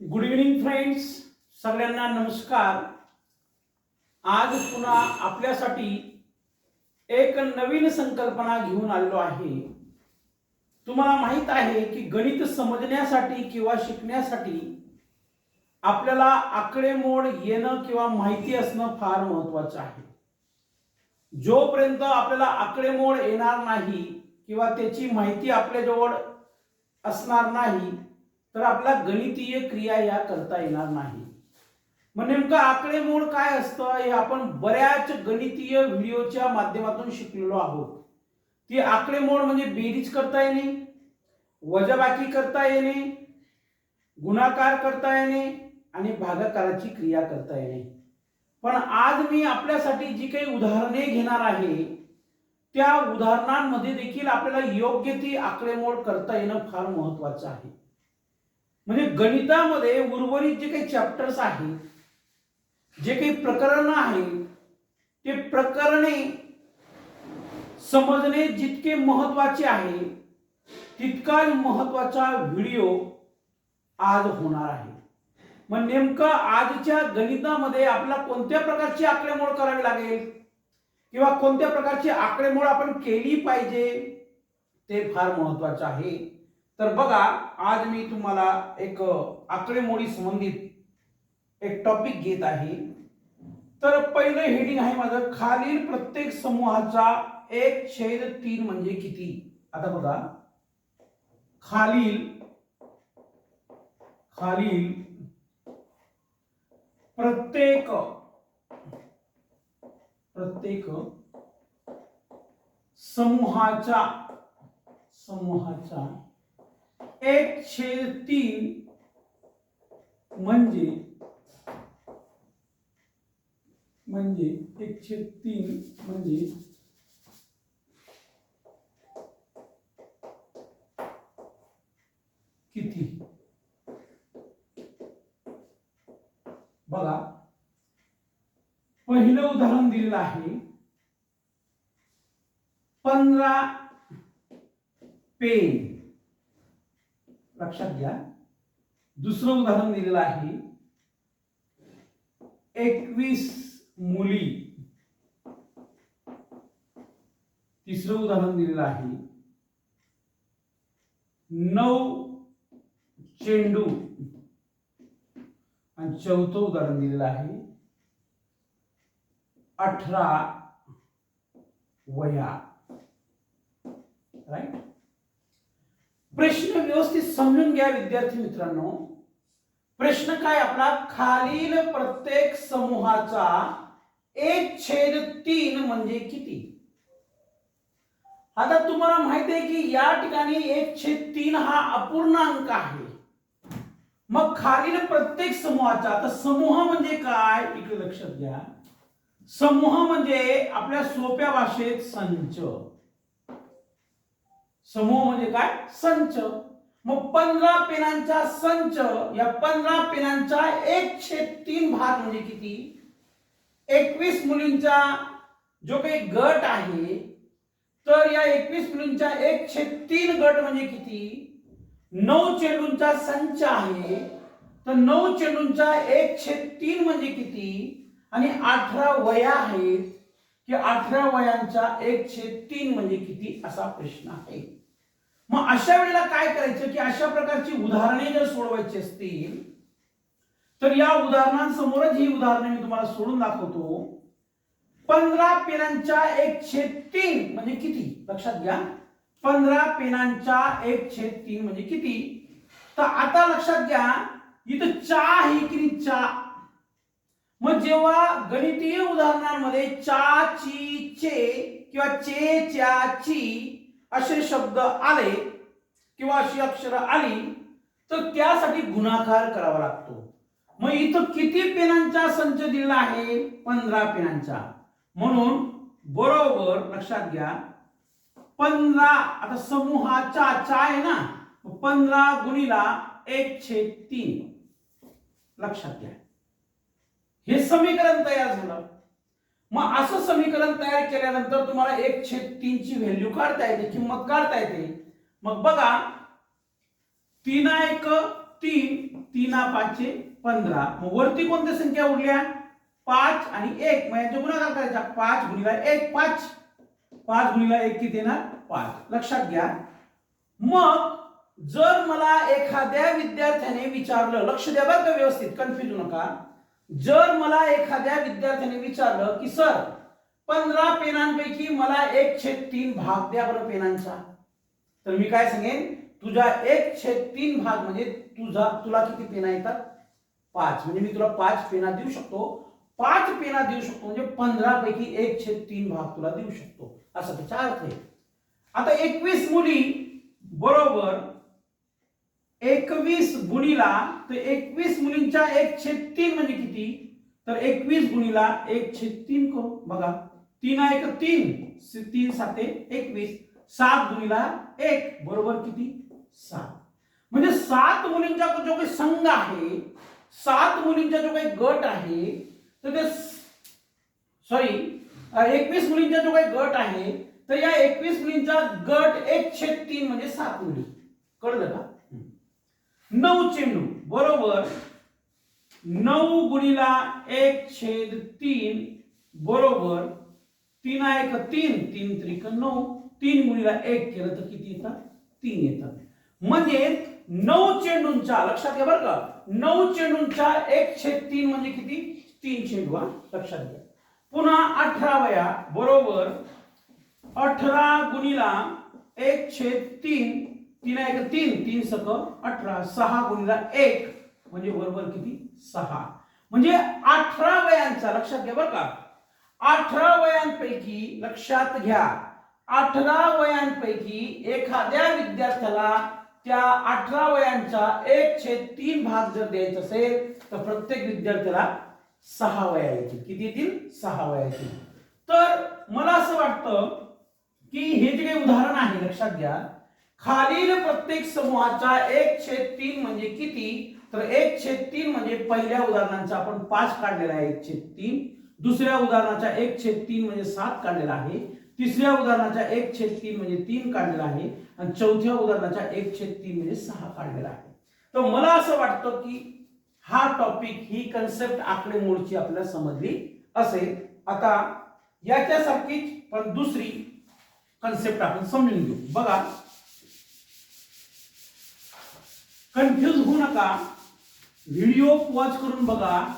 Good evening friends सगळ्यांना नमस्कार. आज पुन्हा आपल्यासाठी एक नवीन संकल्पना घेऊन आलेलो आहे. तुम्हाला माहीत आहे की गणित समजण्यासाठी किंवा शिकण्यासाठी आपल्याला आकडेमोड येणं किंवा माहिती असणं फार महत्वाचं आहे. जोपर्यंत आपल्याला आकडेमोड येणार नाही किंवा त्याची माहिती आपल्याजवळ असणार नाही तर आपला गणितीय क्रिया या करता येणार नाही. मग नेमकं आकडेमोड काय असतं? हे आपण बऱ्याच गणितीय व्हिडिओच्या माध्यमातून शिकलेलो आहोत. ती आकडेमोड म्हणजे बेरीज करता येणे वजाबाकी करता येणे गुणाकार करता येणे आणि भागाकाराची क्रिया करता येणे. पण आज मी आपल्यासाठी जी काही उदाहरणे घेणार आहे त्या उदाहरणांमध्ये देखील आपल्याला योग्य ती आकडेमोड करता येणं फार महत्वाचं आहे. म्हणजे गणितामध्ये उर्वरित जे काही चॅप्टर्स आहेत जे काही प्रकरण आहे ते प्रकरणे समजणे जितके महत्त्वाचे आहे तितका महत्त्वाचा व्हिडिओ आज होणार आहे. मग नेमकं आजच्या गणितामध्ये आपल्याला कोणत्या प्रकारची आकडेमोड करावी लागेल? किंवा कोणत्या प्रकारची आकडेमोड आपण केली पाहिजे? ते फार महत्वाचं आहे. तर बघा आज मी तुम्हाला एक आकडेमोडी संबंधित एक टॉपिक घेत आहे. तर पहिलं हेडिंग आहे माझं खालील प्रत्येक समूहाचा एक छेद तीन म्हणजे किती? आता बघा. खालील खालील प्रत्येक प्रत्येक समूहाचा समूहाचा एक छेद तीन म्हणजे म्हणजे एक छेद तीन म्हणजे किती? बघा. पहिलं उदाहरण दिलेलं आहे. पंधरा पेन. लक्षात घ्या. दुसरं उदाहरण दिलेलं आहे. एकवीस मुली. तिसरं उदाहरण दिलेलं आहे. नऊ चेंडू. आणि चौथं उदाहरण दिलेलं आहे. अठरा वया राईट प्रश्न व्यवस्थित समजून घ्या विद्यार्थी मित्रांनो. प्रश्न काय आपला? खालील प्रत्येक समूहाचा एक छेद तीन म्हणजे किती? आता तुम्हाला माहिती आहे की या ठिकाणी एक छेद तीन हा अपूर्णांक आहे. मग खालील प्रत्येक समूहाचा आता समूह म्हणजे काय? इकडे लक्षात घ्या. समूह म्हणजे आपल्या सोप्या भाषेत संच. समूह म्हणजे काय? संच. मग पंधरा पेनांचा संच या पंधरा पेनांचा एकशे तीन भाग म्हणजे किती? एकवीस मुलींचा जो काही गट आहे तर या एकवीस मुलींचा एकशे तीन गट म्हणजे किती? नऊ चेंडूंचा संच आहे तर नऊ चेंडूंचा एकशे तीन म्हणजे किती? आणि अठरा वया आहेत की अठरा वयांचा एकशे तीन म्हणजे किती असा प्रश्न आहे. मग अशा वेळेला काय करायचं की अशा प्रकारची उदाहरणे जर सोडवायची असतील तर या उदाहरणांसमोरच ही उदाहरणे मी तुम्हाला सोडून दाखवतो. पंधरा पेनांच्या एक छेद तीन म्हणजे किती? लक्षात घ्या. पंधरा पेनांच्या एक छेद तीन म्हणजे किती? तर आता लक्षात घ्या इथं चा आहे की चा? मग जेव्हा गणितीय उदाहरणांमध्ये चा ची चे किंवा चे च्या ची असे शब्द आले किंवा अशी अक्षर आली तर त्यासाठी गुणाकार करावा लागतो. मग इथं किती पेनांचा संच दिला आहे? पंधरा पेनांचा. म्हणून बरोबर लक्षात घ्या. पंधरा आता समूहाचा चा आहे ना? पंधरा गुणीला एक छेद तीन. लक्षात घ्या. हे समीकरण तयार झालं. मग असं समीकरण तयार केल्यानंतर तुम्हाला एक छेद तीनची व्हॅल्यू काढता येते किंमत काढता येते. मग बघा तीन एक तीन तीना पाचशे पंधरा. मग वरती कोणत्या संख्या उरल्या? पाच आणि एक. मग यांच्या गुणाकार करायचा. पाच गुणिला एक पाच. पाच गुणिला एक किती येणार? पाच. लक्षात घ्या. मग जर मला एखाद्या विद्यार्थ्याने विचारलं लक्ष द्या बरं का व्यवस्थित कन्फ्युज नका. जर मला एखाद्या विद्यार्थ्याने विचारलं की सर पंधरा पेनांपैकी मला एक छेद तीन भाग द्या बरं पेनांचा. तर मी काय सांगेन तुझा एक छेद तीन भाग म्हणजे तुझा तुला किती पेना येतात? पाच. म्हणजे मी तुला पाच पेना देऊ शकतो. पाच पेना देऊ शकतो म्हणजे पंधरा पैकी एक छेद तीन भाग तुला देऊ शकतो. असा त्याचा अर्थ आहे. आता एकवीस मुली बरोबर एकवीस गुणीला तर एकवीस मुलींच्या एक छेद तीन म्हणजे किती? तर एकवीस गुणीला एक छेद तीन करू बघा तीन एक तीन. तीन साते एकवीस. सात गुणीला एक बरोबर किती? सात. म्हणजे सात मुलींचा जो काही संघ आहे सात मुलींचा जो काही गट आहे तर ते सॉरी एकवीस मुलींचा जो काही गट आहे तर या एकवीस मुलींचा गट एक छेद तीन म्हणजे सात मुली. कळलं का? नऊ चेंडू बरोबर? नऊ गुणीला एक छेद तीन बरोबर? तीन एक तीन तीन त्रिक नऊ तीन गुणीला एक केलं तर किती येतात? तीन येतात. म्हणजे नऊ चेंडूंच्या लक्षात घ्या बरं का नऊ चेंडूंच्या एक छेद तीन म्हणजे किती? तीन चेंडू हा? लक्षात घ्या. पुन्हा अठरा वया बरोबर? अठरा गुणीला एक छेद तीन तीन एक तीन? तीन सक अठरा. सहा गुणीला एक. म्हणजे बरोबर किती? सहा. म्हणजे अठरा वयांचा लक्षात घ्या बरं का. अठरा वयांपैकी लक्षात घ्या. अठरा वयांपैकी एखाद्या विद्यार्थ्याला त्या अठरा वयांचा एक छेद तीन भाग जर द्यायचा असेल तर प्रत्येक विद्यार्थ्याला सहा वया येतील. किती येतील? सहा वया येतील. तर मला असं वाटतं की हे जे काही उदाहरण आहे लक्षात घ्या. खालील प्रत्येक समूहाचा एक छेद तीन म्हणजे किती? तर एक छेद तीन म्हणजे पहिल्या उदाहरणाचा आपण पाच काढलेला आहे एक छेद तीन. दुसऱ्या उदाहरणाचा एक छेद तीन म्हणजे सात काढलेला आहे. तिसऱ्या उदाहरणाचा एक छेद तीन म्हणजे तीन काढलेला आहे. आणि चौथ्या उदाहरणाचा एक छेद तीन म्हणजे सहा काढलेला आहे. तर मला असं वाटतं की हा टॉपिक ही कन्सेप्ट आकडेमोडची आपल्याला समजली असेल. आता याच्यासारखीच पण दुसरी कन्सेप्ट आपण समजून घेऊ. बघा. कन्फ्यूज होऊ नका. व्हिडिओ वॉच करून बघा.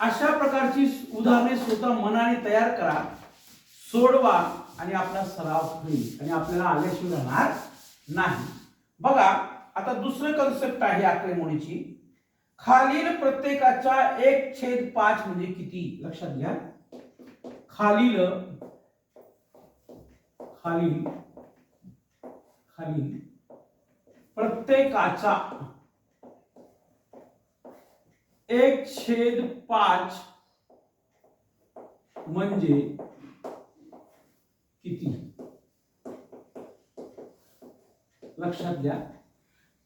अशा प्रकारची उदाहरणे स्वतः मनाने तयार करा. सोडवा आणि आपला सराव होईल. आणि आपल्याला आल्याशिवाय राहणार नाही. बघा आता दुसरं कन्सेप्ट आहे आकडेमोडीची. खालील प्रत्येकाचा एक छेद पाच म्हणजे किती? लक्षात घ्या. खालील खालील खालील प्रत्येकाचा एक छेद पाच म्हणजे किती? लक्षात घ्या.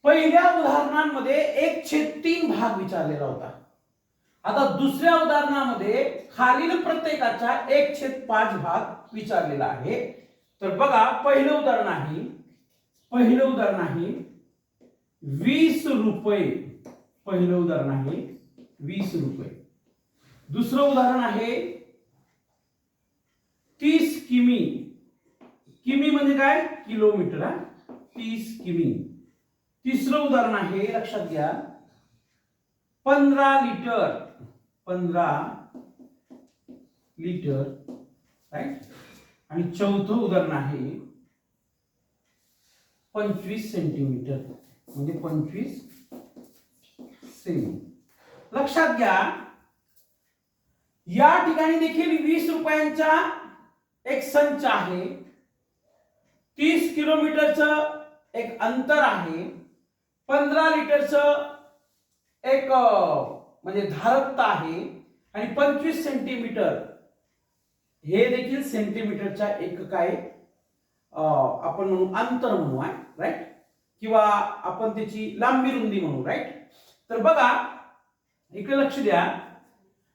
पहिल्या उदाहरणांमध्ये एक छेद तीन भाग विचारलेला होता. आता दुसऱ्या उदाहरणामध्ये खालील प्रत्येकाचा एक छेद पाच भाग विचारलेला आहे. तर बघा पहिलं उदाहरण आहे. पहिलं उदाहरण आहे. वीस रुपये. पहिलं उदाहरण आहे. वीस रुपये. दुसरं उदाहरण आहे तीस किमी. किमी म्हणजे काय? किलोमीटर हा? तीस किमी. तिसरं उदाहरण आहे लक्षात घ्या. पंधरा लिटर पंधरा लिटर राईट आणि चौथं उदाहरण आहे पंचवीस सेंटीमीटर. म्हणजे पंचवीस सेमी लक्षात घ्या. या ठिकाणी देखील वीस रुपयांचा एक संच आहे. तीस किलोमीटरचं एक अंतर आहे. पंधरा लिटरचं एक म्हणजे धारकता आहे. आणि पंचवीस सेंटीमीटर हे देखील सेंटीमीटरच्या एक काय आपण म्हणू अंतर म्हणू आहे राईट किंवा आपण त्याची लांबी रुंदी म्हणू राईट तर बघा इकडे लक्ष द्या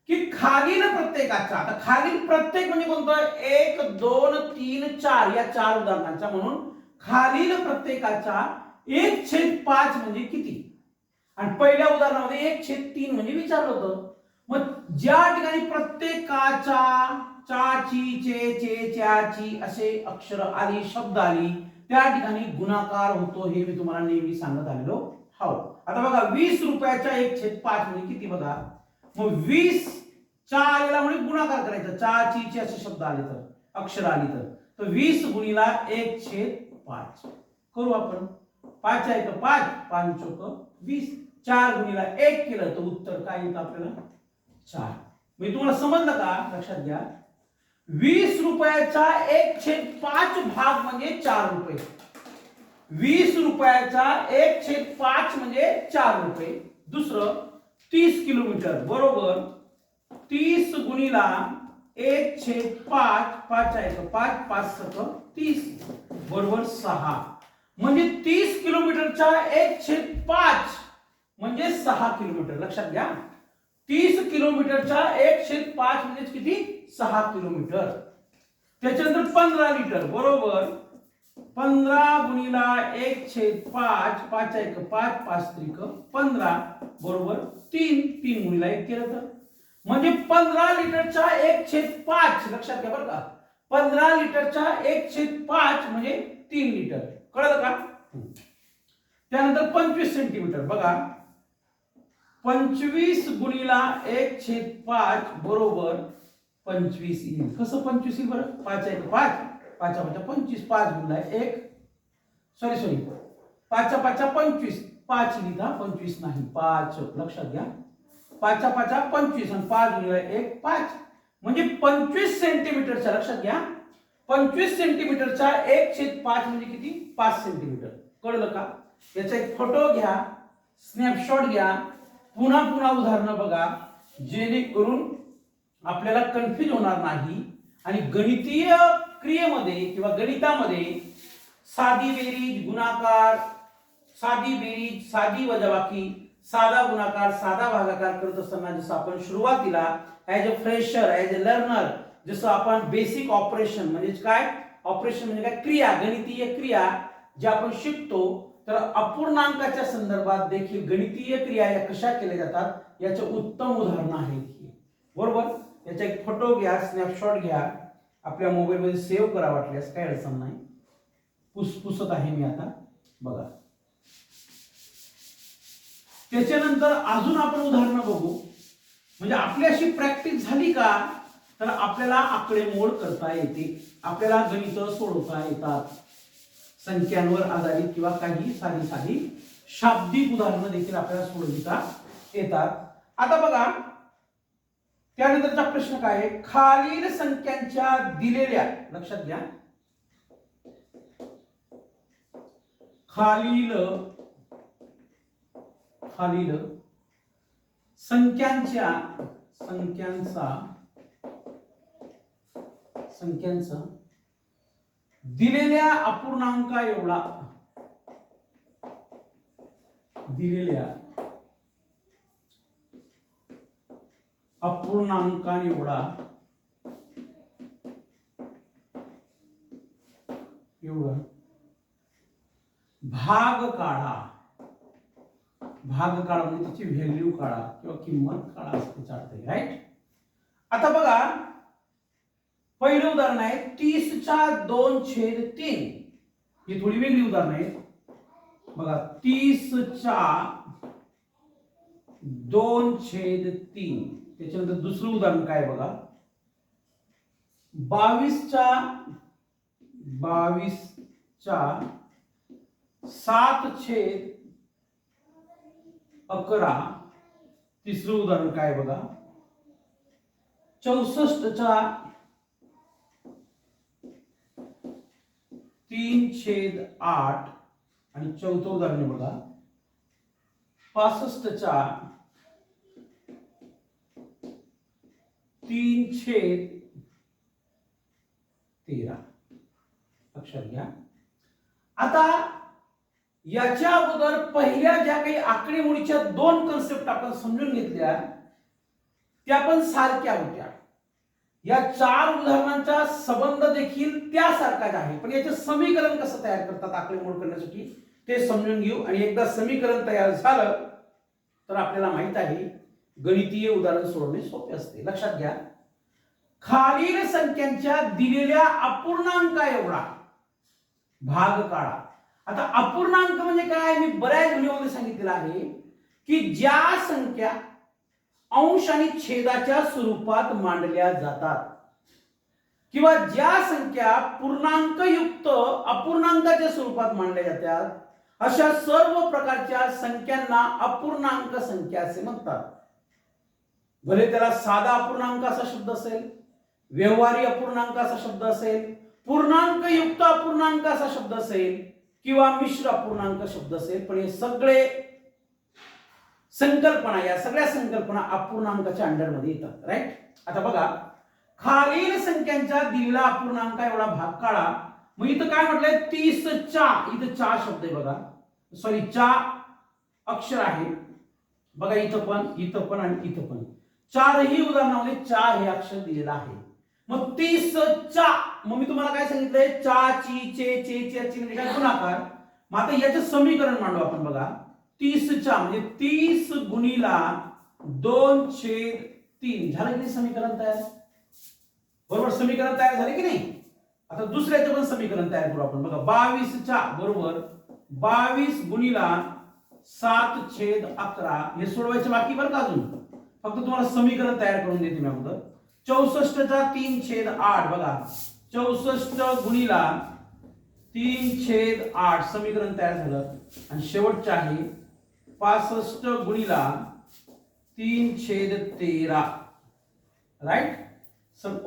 की खालील प्रत्येकाचा आता खालील प्रत्येक म्हणजे कोणतं? एक दोन तीन चार या चार उदाहरणांचा म्हणून खालील प्रत्येकाचा एक छेद पाच म्हणजे किती? आणि पहिल्या उदाहरणामध्ये एक छेद तीन म्हणजे विचारलं होतं. मग ज्या ठिकाणी प्रत्येकाच्या चाची चे चे च्याची असे अक्षर आली शब्द आली त्या ठिकाणी गुणाकार होतो हे मी तुम्हाला नेहमी सांगत आलेलो. हो. आता बघा वीस रुपयाच्या एक छेद पाच म्हणजे किती बघा? मग वीस चा आलेला म्हणजे गुणाकार करायचा. चा ची चे असे शब्द आले तर अक्षर आली तर. तर वीस गुणीला एक छेद पाच करू आपण. पाच आहे तर पाच पाच चोक वीस. चार गुणीला एक केलं तर उत्तर काय येतं आपल्याला? चार. म्हणजे तुम्हाला समजलं का? लक्षात घ्या. वीस रुपयाचा एक छेद पाच भाग म्हणजे चार रुपये. वीस रुपयाचा एक छेद पाच म्हणजे चार रुपये. दुसरं तीस किलोमीटर बरोबर. तीस गुणीला एक छेद पाच पाच आहे पाच पाच सत तीस. बरोबर सहा. म्हणजे तीस किलोमीटरचा एक छेद पाच म्हणजे सहा किलोमीटर. लक्षात घ्या. तीस किलोमीटरचा एक छेद पाच म्हणजे किती? सहा किलोमीटर. त्याच्यानंतर पंधरा लिटर बरोबर. पंधरा गुणीला एक छेद पाच पाच एक पाच पाच त्रिक पंधरा बरोबर तीन तीन गुणीला एक केलं तर? म्हणजे पंधरा लिटरचा एक छेद पाच लक्षात घ्या बरं का. पंधरा लिटरचा एक छेद पाच म्हणजे तीन लिटर. कळलं का? त्यानंतर पंचवीस सेंटीमीटर. बघा. पंचवीस गुणीला एक छेद पाच बरोबर पंचवीस इंच कसं पंचवीस बरं? पाच एक पाच. पाचा पाचा पंचवीस पाच गुणला एक. सॉरी सॉरी पाचा पाचा पंचवीस. पाच लिहिता पंचवीस नाही. पाच. लक्षात घ्या. पाचा पाचा पंचवीस आणि पाच गुणला एक पाच. म्हणजे पंचवीस सेंटीमीटरच्या लक्षात घ्या. पंचवीस सेंटीमीटरचा एक छेद पाच म्हणजे किती? पाच सेंटीमीटर कळलं का? याचा एक फोटो घ्या. स्नॅपशॉट घ्या. पुन्हा पुन्हा उदाहरणं बघा. जेणेकरून आपल्याला कन्फ्युज होणार नाही. आणि गणितीय क्रियेमध्ये किंवा गणितामध्ये साधी बेरीज गुणाकार साधी बेरीज साधी वजाबाकी साधा गुणाकार साधा भागाकार करत असताना जसं आपण सुरुवातीला as a fresher as a learner जसं आपण बेसिक ऑपरेशन म्हणजे काय? ऑपरेशन म्हणजे काय? क्रिया गणितीय क्रिया ज्या आपण शिकतो तर अपूर्णांकाच्या संदर्भात देखील गणितीय क्रिया या कशा केल्या जातात? याचं उत्तम उदाहरण आहे बरोबर? याचा एक फोटो घ्या स्नॅपशॉट घ्या. आपल्या मोबाईलमध्ये सेव्ह करा वाटल्यास काय अडचण नाही. पुसपुसत आहे मी आता. बघा. त्याच्यानंतर अजून आपण उदाहरणं बघू. म्हणजे आपल्याशी प्रॅक्टिस झाली का तर आपल्याला आकडेमोड करता येते. आपल्याला गणित सोडवता येतात. संख्यांवर आधारित किंवा काही साधी साधी शाब्दिक उदाहरणं देखील आपल्याला सोडविता येतात. आता बघा त्यानंतरचा प्रश्न काय आहे? खालील संख्यांच्या दिलेल्या लक्षात घ्या. खालील खालील संख्यांच्या संख्यांचा संख्यांचा दिलेल्या अपूर्णांका एवढा. दिलेल्या अपूर्णांका निवडा. एवढं. भाग काढा. भाग काढा म्हणजे त्याची व्हॅल्यू काढा किंवा किंमत काढा असं त्याचा राईट आता बघा. पहिलं उदाहरण आहे तीसच्या दोन छेद तीन. ही थोडी वेगळी उदाहरण आहेत. बघा तीसच्या दोन छेद तीन. त्याच्यानंतर दुसरं उदाहरण काय बघा? बावीसच्या बावीसच्या सात छेद अकरा तिसरं उदाहरण काय बघा? चौसष्टच्या तीन छेद आठ आणि चौथं उदाहरण बघा. पासष्टच्या तीन छेद तेरा. लक्षात घ्या. आता याच्या अगोदर पहिल्या ज्या काही आकडेमोडीच्या दोन कन्सेप्ट आपण समजून घेतल्या त्या पण सारख्या होत्या. या चार उदाहरणांचा संबंध देखील त्यासारखाच आहे. पण याचे समीकरण कसं तयार करतात आकडेमोड करण्यासाठी ते समजून घेऊ. आणि एकदा समीकरण तयार झालं तर आपल्याला माहीत आहे गणितीय उदाहरण सोडवणे सोपे असते. लक्षात घ्या. खालील संख्यांच्या दिलेल्या अपूर्णांक एवढा. भाग काढा. आता अपूर्णांक म्हणजे काय? मी बऱ्याच व्हिडिओमध्ये सांगितलेलं आहे की ज्या संख्या अंश आणि छेदाच्या स्वरूपात मांडल्या जातात किंवा ज्या संख्या पूर्णांकयुक्त अपूर्णांकाच्या स्वरूपात मांडल्या जातात अशा सर्व प्रकारच्या संख्यांना अपूर्णांक संख्या असे म्हणतात. भले त्याला साधा अपूर्णांक असा शब्द असेल व्यवहारी अपूर्णांकाचा शब्द असेल पूर्णांक युक्त अपूर्णांक असा शब्द असेल किंवा मिश्र अपूर्णांक शब्द असेल पण हे सगळे संकल्पना या सगळ्या संकल्पना अपूर्णांकाच्या अंडरमध्ये येतात राईट आता बघा खालील संख्यांच्या दिलेला अपूर्णांक एवढा भाग काढा. मग इथं काय म्हटलंय? तीस चा इथं चा शब्द आहे बघा. सॉरी चा अक्षर आहे. बघा इथं पण इथं पण आणि इथं पण. चारही उदाहरणामध्ये चा हे अक्षर दिलेलं आहे. मग तीस चा मग मी तुम्हाला काय सांगितलंय? चा ची चे चे चे ची म्हणजे काय? गुणाकार. मग आता याचं समीकरण मांडू आपण बघा. तीस चा म्हणजे तीस गुणीला दोन छेद तीन. झालं की नाही समीकरण तयार? बरोबर समीकरण तयार झाले की नाही? आता दुसऱ्याचं पण समीकरण तयार करू आपण. बघा बावीस चा बरोबर. बावीस गुणीला सात छेद अकरा. हे सोडवायचे बाकी बरं का अजून? फक्त तुम्हाला समीकरण तयार करून देते मी अगोदर. चौसष्टचा तीन छेद आठ बघा. चौसष्ट गुणीला तीन छेद आठ समीकरण तयार झालं. आणि शेवटचं आहे पासष्ट गुणीला तीन छेद तेरा. राईट सम